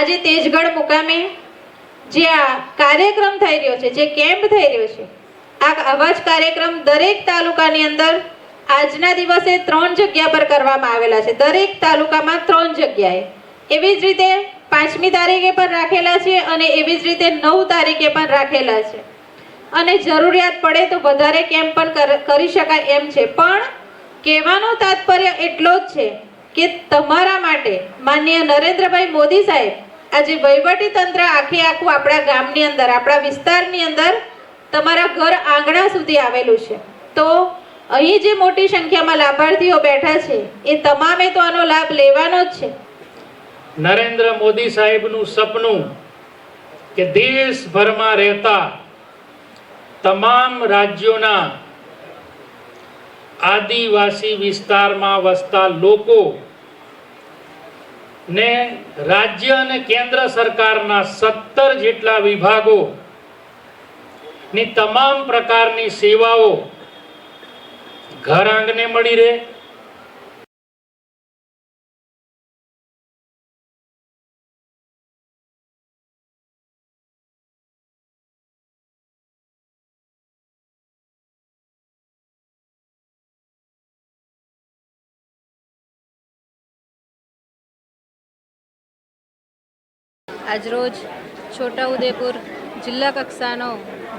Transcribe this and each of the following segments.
આજે તેજગઢ મુકામે જે આ કાર્યક્રમ થઈ રહ્યો છે, જે કેમ્પ થઈ રહ્યો છે, આ આવા જ કાર્યક્રમ દરેક તાલુકાની અંદર આજના દિવસે ત્રણ જગ્યા પર કરવામાં આવેલા છે. દરેક તાલુકામાં ત્રણ જગ્યાએ. એવી જ રીતે પાંચમી તારીખે પણ રાખેલા છે અને એવી જ રીતે નવ તારીખે પણ રાખેલા છે. અને જરૂરિયાત પડે તો વધારે કેમ્પ પણ કરી શકાય એમ છે. પણ કહેવાનો તાત્પર્ય એટલો જ છે કે તમારા માટે માનનીય નરેન્દ્રભાઈ મોદી સાહેબ આજે વહીવટી તંત્ર આખે આખું આપણા ગામની અંદર, આપણા વિસ્તારની અંદર તમારા ઘર આંગણા સુધી આવેલું છે. તો અહીં જે મોટી સંખ્યામાં લાભાર્થીઓ બેઠા છે, એ તમામે તો આનો લાભ લેવાનો જ છે. નરેન્દ્ર મોદી સાહેબનું સપનું કે દેશભરમાં રહેતા તમામ રાજ્યોના આદિવાસી વિસ્તારમાં વસતા લોકો ને રાજ્ય અને કેન્દ્ર સરકારના સત્તર જેટલા વિભાગો ની તમામ પ્રકારની સેવાઓ ઘર આંગણે મળી રહે. આજરોજ છોટાઉદેપુર જિલ્લા કક્ષાનો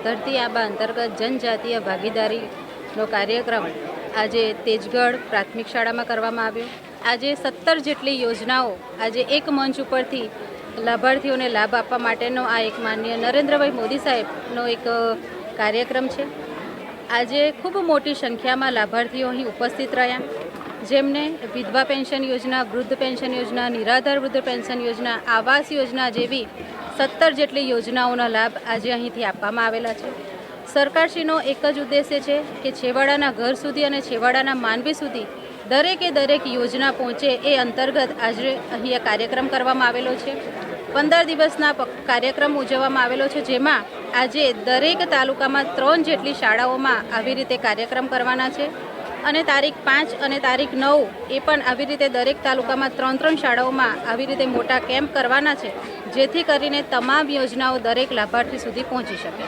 ધરતી આબા અંતર્ગત જનજાતીય ભાગીદારીનો કાર્યક્રમ આજે તેજગઢ પ્રાથમિક શાળામાં કરવામાં આવ્યો. આજે સત્તર જેટલી યોજનાઓ આજે એક મંચ ઉપરથી લાભાર્થીઓને લાભ આપવા માટેનો આ એક માન્ય નરેન્દ્રભાઈ મોદી સાહેબનો એક કાર્યક્રમ છે. આજે ખૂબ મોટી સંખ્યામાં લાભાર્થીઓ અહીં ઉપસ્થિત રહ્યા. જેમને વિધવા પેન્શન યોજના, વૃદ્ધ પેન્શન યોજના, નિરાધાર વૃદ્ધ પેન્શન યોજના, આવાસ યોજના જેવી સત્તર જેટલી યોજનાઓના લાભ આજે અહીંથી આપવામાં આવેલા છે. સરકારશ્રીનો એક જ ઉદ્દેશ્ય છે કે છેવાડાના ઘર સુધી અને છેવાડાના માનવી સુધી દરેકે દરેક યોજના પહોંચે એ અંતર્ગત આજે અહીં આ કાર્યક્રમ કરવામાં આવેલો છે. પંદર દિવસના કાર્યક્રમ ઉજવવામાં આવેલો છે, જેમાં આજે દરેક તાલુકામાં ત્રણ જેટલી શાળાઓમાં આવી રીતે કાર્યક્રમ કરવાના છે. અને તારીખ પાંચ અને તારીખ નવ એ પણ આવી રીતે દરેક તાલુકામાં ત્રણ ત્રણ શાળાઓમાં આવી રીતે મોટા કેમ્પ કરવાના છે, જેથી કરીને તમામ યોજનાઓ દરેક લાભાર્થી સુધી પહોંચી શકે.